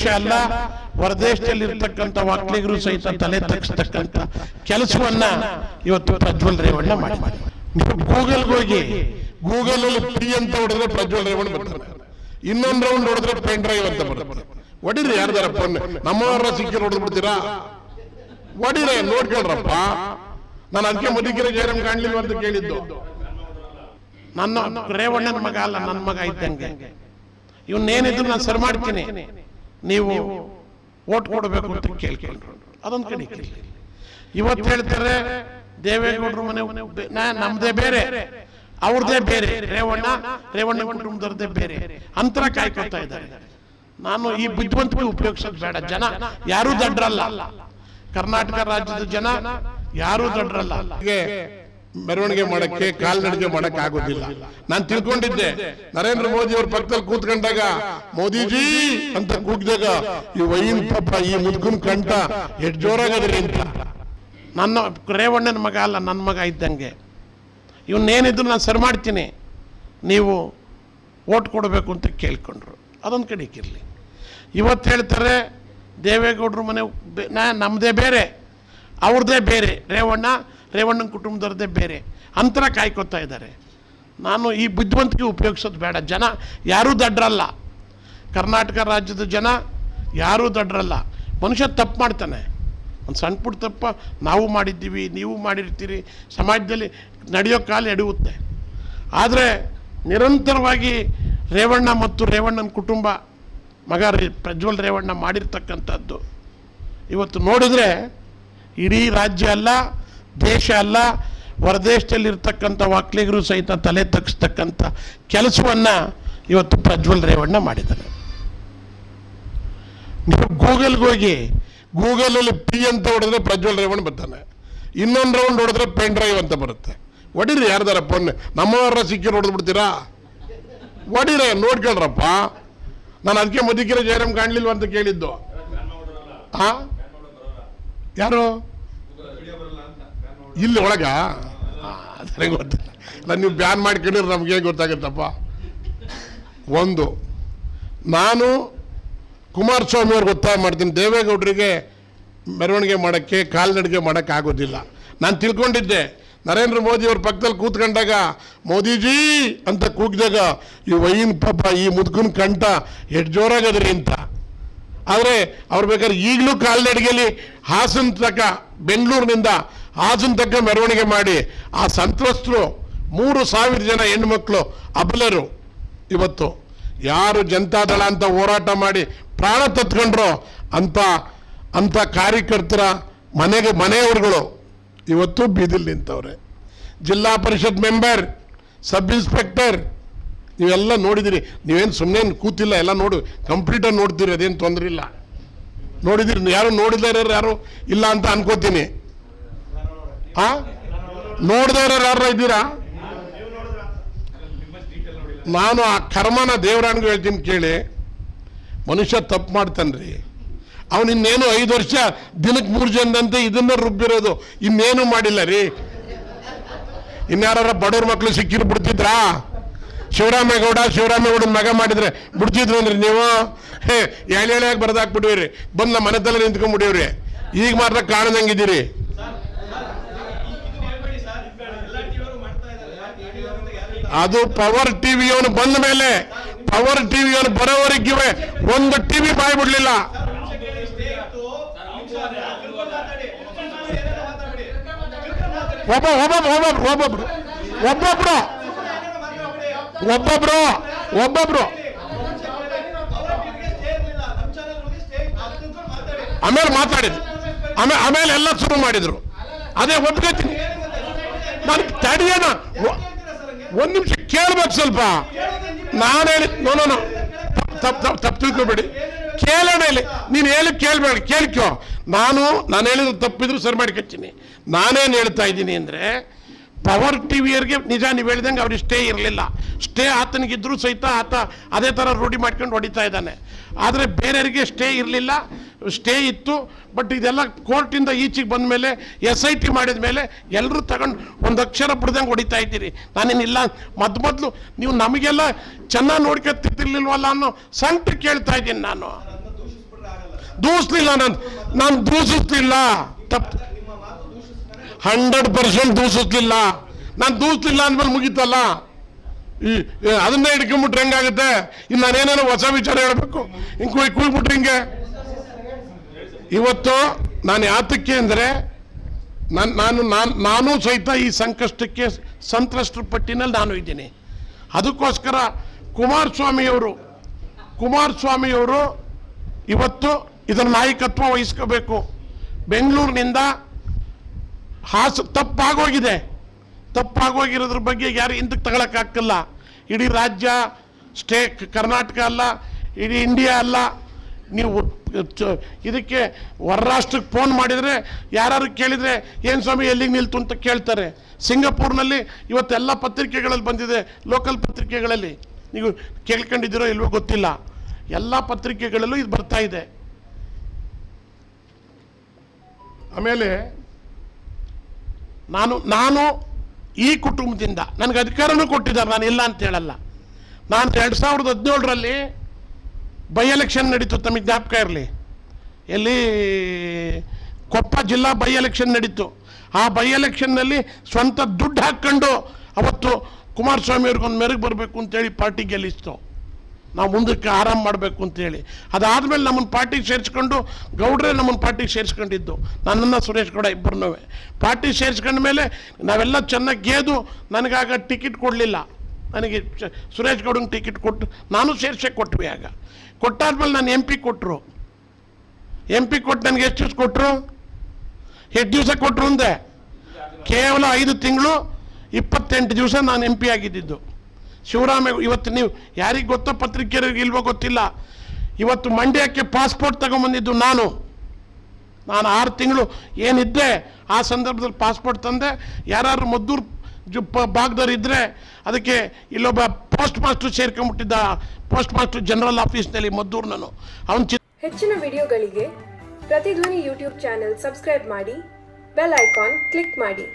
ದೇಶ ಅಲ್ಲ ಹೊರದೇಶದಲ್ಲಿ ಇರ್ತಕ್ಕಂಥ ಒಕ್ಕಲಿಗರು ಸಹಿತ ತಲೆ ತಗ್ಸ್ತಕ್ಕಂಥ ಕೆಲಸವನ್ನ ಇವತ್ತು ಪ್ರಜ್ವಲ್ ರೇವಣ್ಣ ಮಾಡಿ ನೀವು ಗೂಗಲ್ಗೆ ಹೋಗಿ ಗೂಗಲ್ ಅಲ್ಲಿ ಪಿ ಅಂತ ಹೊಡೆದ್ರೆ ಪ್ರಜ್ವಲ್ ರೇವಣ್ಣ ಬರ್ತಾರೆ. ಇನ್ನೊಂದ್ ರೌಂಡ್ ಹೊಡೆದ್ರೆ ಪೆನ್ ಡ್ರೈವ್ ಅಂತ ಬರುತ್ತೆ. ಹೊಡಿರಿ ಯಾರ್ದಾರ ಫೋನ್ ನಮ್ಮವರ ಸಿಕ್ಕಿ ಹೊಡೆದು ಬಿಡ್ತೀರಾ? ಹೊಡಿರಿ ನೋಡ್ಕೊಳ್ರಪ್ಪ ನಾನು ಅದಕ್ಕೆ ಮದಿಕೆರೆ ಜಯರಾಮ್ ಕಾಣ್ಲಿಲ್ಲ ಅಂತ ಕೇಳಿದ್ದು. ನನ್ನ ರೇವಣ್ಣನ ಮಗ ಅಲ್ಲ, ನನ್ನ ಮಗ ಇದ್ದಂಗೆ. ಇವನ್ನೇನಿದ್ರು ನಾನು ಸರಿ ಮಾಡ್ತೀನಿ. ನೀವು ಓಟ್ ಕೊಡಬೇಕು ಅಂತ ಕೇಳ್ಕೊಂಡ್ರು. ಅದೊಂದು ಕಡೆ ಇವತ್ತು ಹೇಳ್ತಾರೆ ದೇವೇಗೌಡರು ಮನೆ ನಮ್ದೇ ಬೇರೆ. ಅವ್ರದೇ ಬೇರೆ. ರೇವಣ್ಣ ರೇವಣ್ಣ ಕುಟುಂಬದವ್ರದ್ದೇ ಬೇರೆ. ಅಂತರ ಕಾಯ್ಕೊಳ್ತಾ ಇದ್ದಾರೆ. ನಾನು ಈ ಬುದ್ಧಿವಂತಿಕೆ ಉಪಯೋಗಿಸೋದು ಬೇಡ. ಜನ ಯಾರೂ ದಡ್ರಲ್ಲ. ಕರ್ನಾಟಕ ರಾಜ್ಯದ ಜನ ಯಾರೂ ದಡ್ರಲ್ಲ. ಮೆರವಣಿಗೆ ಮಾಡಕ್ಕೆ, ಕಾಲ್ನಡಿಗೆ ಮಾಡಕ್ ಆಗೋದಿಲ್ಲ. ನಾನು ತಿಳ್ಕೊಂಡಿದ್ದೆ. ನರೇಂದ್ರ ಮೋದಿ ಅವ್ರ ಪಕ್ಕದಲ್ಲಿ ಕೂತ್ಕೊಂಡಾಗ, ಮೋದಿಜಿ ಅಂತ ಕೂಗಿದಾಗ, ಈ ವೈನ್ ಪಾಪ, ಈ ಮುದ್ಕನ್ ಕಂಠ ಎಷ್ಟು ಜೋರಾಗದ್ರಿ ಅಂತ. ನನ್ನ ರೇವಣ್ಣನ ಮಗ ಅಲ್ಲ ನನ್ನ ಮಗ ಇದ್ದಂಗೆ. ಇವನ್ನೇನಿದ್ರು ನಾನು ಸರಿ ಮಾಡ್ತೀನಿ. ನೀವು ಓಟ್ ಕೊಡಬೇಕು ಅಂತ ಕೇಳ್ಕೊಂಡ್ರು. ಅದೊಂದು ಕಡೆಗಿರಲಿ ಇವತ್ತು ಹೇಳ್ತಾರೆ, ದೇವೇಗೌಡರು ಮನೆ ನಮ್ಮದೇ ಬೇರೆ ಅವ್ರದ್ದೇ ಬೇರೆ. ರೇವಣ್ಣ ರೇವಣ್ಣನ ಕುಟುಂಬದವ್ರದ್ದೇ ಬೇರೆ. ಅಂತರ ಕಾಯ್ಕೊತಾ ಇದ್ದಾರೆ. ನಾನು ಈ ಬುದ್ಧಿವಂತಿಕೆ ಉಪಯೋಗಿಸೋದು ಬೇಡ. ಜನ ಯಾರೂ ದಡ್ರಲ್ಲ. ಕರ್ನಾಟಕ ರಾಜ್ಯದ ಜನ ಯಾರೂ ದಡ್ರಲ್ಲ. ಮನುಷ್ಯ ತಪ್ಪು ಮಾಡ್ತಾನೆ. ಒಂದು ಸಣ್ಣ ಪುಟ್ಟ ತಪ್ಪ ನಾವು ಮಾಡಿದ್ದೀವಿ, ನೀವು ಮಾಡಿರ್ತೀರಿ, ಸಮಾಜದಲ್ಲಿ ನಡೆಯೋ ಕಾಲ ನಡೆಯುತ್ತೆ ಆದರೆ ನಿರಂತರವಾಗಿ ರೇವಣ್ಣ ಮತ್ತು ರೇವಣ್ಣನ ಕುಟುಂಬ, ಮಗ ಪ್ರಜ್ವಲ್ ರೇವಣ್ಣ ಮಾಡಿರ್ತಕ್ಕಂಥದ್ದು. ಇವತ್ತು ನೋಡಿದ್ರೆ ಇಡೀ ರಾಜ್ಯ ಅಲ್ಲ ದೇಶ ಅಲ್ಲ, ಹೊರದೇಶದಲ್ಲಿರ್ತಕ್ಕಂಥ ವಾಕ್ಲಿಗರು ಸಹಿತ ತಲೆ ತಗ್ಸ್ತಕ್ಕಂಥ ಕೆಲಸವನ್ನು ಇವತ್ತು ಪ್ರಜ್ವಲ್ ರೇವಣ್ಣ ಮಾಡಿದ್ದಾರೆ ನೀವು ಗೂಗಲ್ಗೆ ಹೋಗಿ, ಗೂಗಲಲ್ಲಿ ಪಿ ಅಂತ ಹೊಡೆದ್ರೆ ಪ್ರಜ್ವಲ್ ರೇವಣ್ಣ ಬರ್ತಾನೆ. ಇನ್ನೊಂದು ರೌಂಡ್ ಹೊಡೆದ್ರೆ ಪೆನ್ ಡ್ರೈವ್ ಅಂತ ಬರುತ್ತೆ. ಹೊಡಿರಿ ಯಾರ್ದಾರ ಫೋನ್ ನಮ್ಮವರ ಸಿಕ್ಕಿ ಹೊಡೆದ್ಬಿಡ್ತೀರಾ ಬಿಡ್ತೀರಾ? ಹೊಡಿರಿ, ನೋಡ್ಕೊಳ್ರಪ್ಪ. ನಾನು ಅದಕ್ಕೆ ಮದಿಕಿರ ಜಯರಾಮ್ ಕಾಣಲಿಲ್ಲ ಅಂತ ಕೇಳಿದ್ದು? ಆ? ಯಾರು? ಇಲ್ಲಿ ಒಳಗ? ಗೊತ್ತಿಲ್ಲ. ನಾನು ನೀವು ಬ್ಯಾನ್ ಮಾಡ್ಕೊಂಡಿರ ನಮ್ಗೆ ಗೊತ್ತಾಗುತ್ತಪ್ಪ? ಒಂದು, ನಾನು ಕುಮಾರಸ್ವಾಮಿ ಅವ್ರಿಗೆ ಒತ್ತಾಯ ಮಾಡ್ತೀನಿ. ದೇವೇಗೌಡರಿಗೆ ಮೆರವಣಿಗೆ ಮಾಡೋಕ್ಕೆ, ಕಾಲ್ನಡಿಗೆ ಮಾಡೋಕ್ಕೆ ಆಗೋದಿಲ್ಲ. ನಾನು ತಿಳ್ಕೊಂಡಿದ್ದೆ. ನರೇಂದ್ರ ಮೋದಿ ಅವ್ರ ಪಕ್ಕದಲ್ಲಿ ಕೂತ್ಕೊಂಡಾಗ, ಮೋದಿಜಿ ಅಂತ ಕೂಗಿದಾಗ, ಈ ವೈನ್ ಪಾಪ, ಈ ಮುದುಕನ ಕಂಠ ಎಷ್ಟು ಜೋರಾಗದ್ರಿ ಅಂತ. ಆದರೆ ಅವ್ರು ಬೇಕಾದ್ರೆ ಈಗಲೂ ಕಾಲ್ನಡಿಗೆಯಲ್ಲಿ ಹಾಸನ ತನಕ ಬೆಂಗಳೂರಿನಿಂದ ಹಾಸನ ತಕ್ಕ ಮೆರವಣಿಗೆ ಮಾಡಿ ಆ ಸಂತ್ರಸ್ತರು ಮೂರು ಸಾವಿರ ಜನ ಹೆಣ್ಮಕ್ಳು, ಅಬಲರು. ಇವತ್ತು ಯಾರು ಜನತಾದಳ ಅಂತ ಹೋರಾಟ ಮಾಡಿ ಪ್ರಾಣ ತತ್ಕೊಂಡ್ರೋ ಅಂತ ಅಂತ ಕಾರ್ಯಕರ್ತರ ಮನೆಗೆ ಮನೆಯವರುಗಳು ಇವತ್ತು ಬೀದಿಲ್ ನಿಂತವ್ರೆ. ಜಿಲ್ಲಾ ಪರಿಷತ್ ಮೆಂಬರ್, ಸಬ್ ಇನ್ಸ್ಪೆಕ್ಟರ್, ನೀವೆಲ್ಲ ನೋಡಿದಿರಿ. ನೀವೇನು ಸುಮ್ಮನೆ ಕೂತಿಲ್ಲ, ಎಲ್ಲ ನೋಡು. ಕಂಪ್ಲೀಟಾಗಿ ನೋಡ್ತೀರಿ ಅದೇನು ತೊಂದರೆ ಇಲ್ಲ ನೋಡಿದಿರಿ, ಯಾರು ನೋಡಿದಾರ ಯಾರು ಇಲ್ಲ ಅಂತ ಅನ್ಕೋತೀನಿ. ಆ ನೋಡ್ದವ್ರು ಯಾರು ಇದ್ದೀರಾ? ನಾನು ಆ ಕರ್ಮನ ದೇವರಾಣಿಗೆ ಹೇಳ್ತೀನಿ ಕೇಳಿ. ಮನುಷ್ಯ ತಪ್ಪು ಮಾಡ್ತಾನ್ರಿ. ಅವನು ಇನ್ನೇನು ಐದು ವರ್ಷ ದಿನಕ್ಕೆ ಮೂರು ಜನದಂತೆ ಇದನ್ನ ರುಬ್ಬಿರೋದು, ಇನ್ನೇನು ಮಾಡಿಲ್ಲ ರೀ. ಇನ್ಯಾರ ಬಡವ್ರ ಮಕ್ಕಳು ಸಿಕ್ಕಿರು ಬಿಡ್ತಿದ್ರಾ? ಶಿವರಾಮೇಗೌಡ ಶಿವರಾಮೇಗೌಡನ ಮಗ ಮಾಡಿದ್ರೆ ಬಿಡ್ತಿದ್ರು ಅಂದ್ರೆ ನೀವು? ಹೇ ಎಳೆ ಎಳೆಯಾಗಿ ಬರ್ದಾಕ್ಬಿಟ್ಟಿವ್ರಿ. ಬಂದು ನಮ್ಮ ತಲೆ ನಿಂತ್ಕೊಂಡ್ಬಿಟ್ಟಿವ್ರಿ. ಈಗ ಮಾತ್ರ ಕಾಣದಂಗಿದ್ದೀರಿ ಅದು ಪವರ್ ಟಿವಿಯವನು ಬಂದ ಮೇಲೆ ಪವರ್ ಟಿವಿಯವನು ಬರೋವರೆಗೆ ಒಂದು ಟಿವಿ ಬಾಯ್ ಬಿಡ್ಲಿಲ್ಲ. ಒಬ್ಬ ಒಬ್ಬೊಬ್ರು ಒಬ್ಬೊಬ್ರು ಒಬ್ಬೊಬ್ರು. ಒಬ್ಬೊಬ್ರು ಒಬ್ಬೊಬ್ರು. ಆಮೇಲೆ ಮಾತಾಡಿದ್ರು. ಆಮೇಲೆ ಆಮೇಲೆ ಎಲ್ಲ ಶುರು ಮಾಡಿದ್ರು. ಅದೇ ಒಪ್ಕೋತೀನಿ ನಾನು ತಡಿಯೋಣ ಒಂದು ನಿಮಿಷ ಕೇಳ್ಬೇಕು ಸ್ವಲ್ಪ. ನಾನು ಹೇಳಿ, ನೋ ನೋ ತಪ್ಪು ತಪ್ಪು ತಪ್ಪು ತಿಳ್ಕೊಬೇಡಿ. ಕೇಳೋಣ ಇಲ್ಲಿ. ನೀನು ಹೇಳಿ, ಕೇಳಬೇಡ, ಕೇಳ್ಕೋ. ನಾನು ನಾನು ಹೇಳಿದ್ರು ತಪ್ಪಿದ್ರು ಸರಿ ಮಾಡ್ಕೊತೀನಿ. ನಾನೇನು ಹೇಳ್ತಾ ಇದ್ದೀನಿ ಅಂದರೆ, ಪವರ್ ಟಿವಿಯರ್ಗೆ ನಿಜ ನೀವು ಹೇಳಿದಂಗೆ ಅವ್ರಿಗೆ ಸ್ಟೇ ಇರಲಿಲ್ಲ. ಸ್ಟೇ ಆತನಿಗಿದ್ರು ಸಹಿತ ಆತ ಅದೇ ಥರ ರೂಢಿ ಮಾಡ್ಕೊಂಡು ಹೊಡಿತಾ ಇದ್ದಾನೆ. ಆದರೆ ಬೇರೆಯವರಿಗೆ ಸ್ಟೇ ಇರಲಿಲ್ಲ. ಸ್ಟೇ ಇತ್ತು ಬಟ್ ಇದೆಲ್ಲ ಕೋರ್ಟಿಂದ ಈಚೆಗೆ ಬಂದ ಮೇಲೆ, ಎಸ್ ಐ ಟಿ ಮಾಡಿದ ಮೇಲೆ ಎಲ್ಲರೂ ತಗೊಂಡು ಒಂದು ಅಕ್ಷರ ಬಿಡ್ದಂಗೆ ಹೊಡಿತಾ ಇದ್ದೀರಿ. ನಾನೇನಿಲ್ಲ ಮದ್ ಮೊದಲು ನೀವು ನಮಗೆಲ್ಲ ಚೆನ್ನಾಗಿ ನೋಡ್ಕೊತಿರ್ಲಿಲ್ವಲ್ಲ ಅನ್ನೋ ಸಂಕಟ ಕೇಳ್ತಾ ಇದ್ದೀನಿ ನಾನು. ದೂಸ್ಲಿಲ್ಲ ನಾನು ನಾನು ದೂಸಿಸ್ಲಿಲ್ಲ. ತಪ್ಪು ಹಂಡ್ರೆಡ್ ಪರ್ಸೆಂಟ್ ದೂಸಿಸ್ಲಿಲ್ಲ. ನಾನು ದೂಸ್ಲಿಲ್ಲ ಅಂದ್ಮೇಲೆ ಮುಗೀತಲ್ಲ. ಈ ಅದನ್ನೇ ಹಿಡ್ಕೊಂಬಿಟ್ರೆ ಹೆಂಗಾಗುತ್ತೆ? ಇನ್ನು ನಾನೇನೇನೋ ಹೊಸ ವಿಚಾರ ಹೇಳಬೇಕು? ಹಿಂಗೆ ಕುಯ್ ಕುಯ್ಬಿಟ್ರೆ ಹಿಂಗೆ? ಇವತ್ತು ನಾನು ಯಾತಕ್ಕೆ ಅಂದರೆ ನಾನು ನಾನು ನಾನು ನಾನೂ ಸಹಿತ ಈ ಸಂಕಷ್ಟಕ್ಕೆ ಸಂತ್ರಸ್ತರ ಪಟ್ಟಿನಲ್ಲಿ ನಾನು ಇದ್ದೀನಿ. ಅದಕ್ಕೋಸ್ಕರ ಕುಮಾರಸ್ವಾಮಿಯವರು ಕುಮಾರಸ್ವಾಮಿಯವರು ಇವತ್ತು ಇದರ ನಾಯಕತ್ವ ವಹಿಸ್ಕೋಬೇಕು. ಬೆಂಗಳೂರಿನಿಂದ ಹಾಸ ತಪ್ಪಾಗೋಗಿದೆ. ತಪ್ಪಾಗೋಗಿರೋದ್ರ ಬಗ್ಗೆ ಯಾರು ಹಿಂದಕ್ಕೆ ತಗೊಳಕ್ಕಾಗಲ್ಲ ಇಡೀ ರಾಜ್ಯ ಸ್ಟೇ ಕರ್ನಾಟಕ ಅಲ್ಲ, ಇಡೀ ಇಂಡಿಯಾ ಅಲ್ಲ ನೀವು ಇದಕ್ಕೆ ಹೊರರಾಷ್ಟ್ರಕ್ಕೆ ಫೋನ್ ಮಾಡಿದರೆ ಯಾರು ಕೇಳಿದರೆ, ಏನು ಸ್ವಾಮಿ, ಎಲ್ಲಿಗೆ ನಿಲ್ತು ಅಂತ ಕೇಳ್ತಾರೆ. ಸಿಂಗಾಪುರ್ನಲ್ಲಿ ಇವತ್ತೆಲ್ಲ ಪತ್ರಿಕೆಗಳಲ್ಲಿ ಬಂದಿದೆ, ಲೋಕಲ್ ಪತ್ರಿಕೆಗಳಲ್ಲಿ. ನೀವು ಕೇಳ್ಕೊಂಡಿದ್ದೀರೋ ಇಲ್ವೋ ಗೊತ್ತಿಲ್ಲ. ಎಲ್ಲ ಪತ್ರಿಕೆಗಳಲ್ಲೂ ಇದು ಬರ್ತಾ ಇದೆ. ಆಮೇಲೆ, ನಾನು ನಾನು ಈ ಕುಟುಂಬದಿಂದ, ನನಗೆ ಅಧಿಕಾರನೂ ಕೊಟ್ಟಿದ್ದಾರೆ ನಾನು ಇಲ್ಲ ಅಂತ ಹೇಳಲ್ಲ. ನಾನು ಎರಡು ಸಾವಿರದ ಹದಿನೇಳರಲ್ಲಿ ಬೈ ಎಲೆಕ್ಷನ್ ನಡೀತು ತಮಗೆ ಜ್ಞಾಪಕ ಇರಲಿ. ಎಲ್ಲಿ ಕೊಪ್ಪ ಜಿಲ್ಲಾ ಬೈ ಎಲೆಕ್ಷನ್ ನಡೀತು. ಆ ಬೈ ಎಲೆಕ್ಷನ್ನಲ್ಲಿ ಸ್ವಂತ ದುಡ್ಡು ಹಾಕ್ಕೊಂಡು ಅವತ್ತು ಕುಮಾರಸ್ವಾಮಿ ಅವ್ರಿಗೊಂದು ಮೆರುಗು ಬರಬೇಕು ಅಂತೇಳಿ ಪಾರ್ಟಿ ಗೆಲ್ಲಿಸ್ತು. ನಾವು ಮುಂದಕ್ಕೆ ಆರಾಮ್ ಮಾಡಬೇಕು ಅಂತೇಳಿ ಅದಾದಮೇಲೆ ನಮ್ಮನ್ನು ಪಾರ್ಟಿಗೆ ಸೇರಿಸ್ಕೊಂಡು ಗೌಡ್ರೆ ನಮ್ಮನ್ನು ಪಾರ್ಟಿಗೆ ಸೇರಿಸ್ಕೊಂಡಿದ್ದು. ನನ್ನನ್ನು ಸುರೇಶ್ ಗೌಡ ಇಬ್ಬರನ್ನೂ ಪಾರ್ಟಿ ಸೇರಿಸ್ಕೊಂಡ ಮೇಲೆ ನಾವೆಲ್ಲ ಚೆನ್ನಾಗಿ ಗೆದ್ದು ನನಗಾಗ ಟಿಕೆಟ್ ಕೊಡಲಿಲ್ಲ. ನನಗೆ ಸುರೇಶ್ ಗೌಡಂಗೆ ಟಿಕೆಟ್ ಕೊಟ್ಟು ನಾನು ಸೇರ್ಸೆ ಕೊಟ್ವಿ ಆಗ. ಕೊಟ್ಟಾದ್ಮೇಲೆ ನಾನು ಎಂ ಪಿ ಕೊಟ್ಟರು ಎಂ ಪಿ ಕೊಟ್ಟು ನನಗೆ ಎಷ್ಟು ದಿವಸ ಕೊಟ್ಟರು ಎಷ್ಟು ದಿವಸ ಕೊಟ್ಟರು ಅಂದೆ? ಕೇವಲ ಐದು ತಿಂಗಳು ಇಪ್ಪತ್ತೆಂಟು ದಿವಸ ನಾನು ಎಂ ಪಿ ಆಗಿದ್ದಿದ್ದು. ಶಿವರಾಮ, ಇವತ್ತು ನೀವು ಯಾರಿಗೆ ಗೊತ್ತೋ ಪತ್ರಿಕೆಯರಿಗೆ ಇಲ್ವೋ ಗೊತ್ತಿಲ್ಲ. ಇವತ್ತು ಮಂಡ್ಯಕ್ಕೆ ಪಾಸ್ಪೋರ್ಟ್ ತಗೊಂಬಂದಿದ್ದು ನಾನು. ನಾನು ಆರು ತಿಂಗಳು ಏನಿದ್ದೆ ಆ ಸಂದರ್ಭದಲ್ಲಿ ಪಾಸ್ಪೋರ್ಟ್ ತಂದೆ. ಯಾರು ಮದ್ದೂರು ಜು ಭಾಗದವ್ರು ಇದ್ದರೆ ಅದಕ್ಕೆ ಇಲ್ಲೊಬ್ಬ ಪೋಸ್ಟ್ ಮಾಸ್ಟರ್ ಸೇರ್ಕೊಂಡ್ಬಿಟ್ಟಿದ್ದ ಪೋಸ್ಟ್ ಮಾಸ್ಟರ್ ಜನರಲ್ ಆಫೀಸ್ನಲ್ಲಿ ಮದ್ದೂರು ನಾನು. ಅವನು ಹೆಚ್ಚಿನ ವಿಡಿಯೋಗಳಿಗೆ ಪ್ರತಿಧ್ವನಿ ಯೂಟ್ಯೂಬ್ ಚಾನೆಲ್ ಸಬ್ಸ್ಕ್ರೈಬ್ ಮಾಡಿ, ಬೆಲ್ ಐಕಾನ್ ಕ್ಲಿಕ್ ಮಾಡಿ.